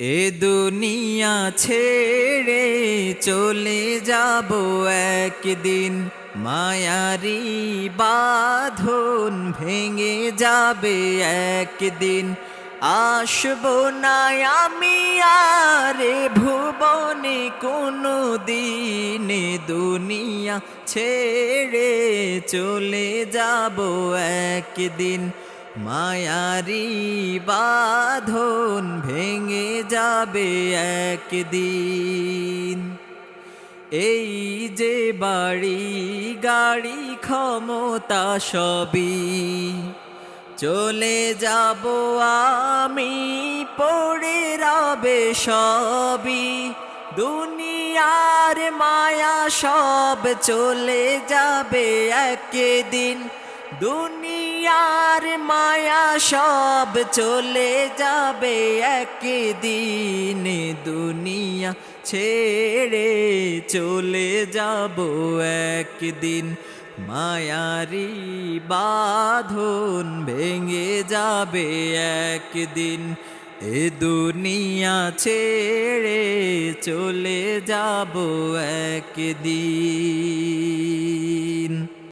এ দুনিয়া ছেড়ে চলে যাব একদিন। মায়ারি বাঁধন ভেঙে যাবে একদিন। আসব না আমি আরে ভুবনে কোনো দিনে দুনিয়া ছেড়ে চলে যাব একদিন। মায়ারি বাঁধন ভেঙে যাবে একদিন। এই যে বাড়ি গাড়ি ক্ষমতা সবই চলে যাব আমি, পড়ে রবে সবই। দুনিয়ার মায়া সব চলে যাবে একদিন। দুনিয়ার মায়া সব চলে যাবে একদিন। দুনিয়া ছেড়ে চলে যাব একদিন। মায়ারি বাঁধন ভেঙে যাবে একদিন। এ দুনিয়া ছেড়ে চলে যাব একদিন।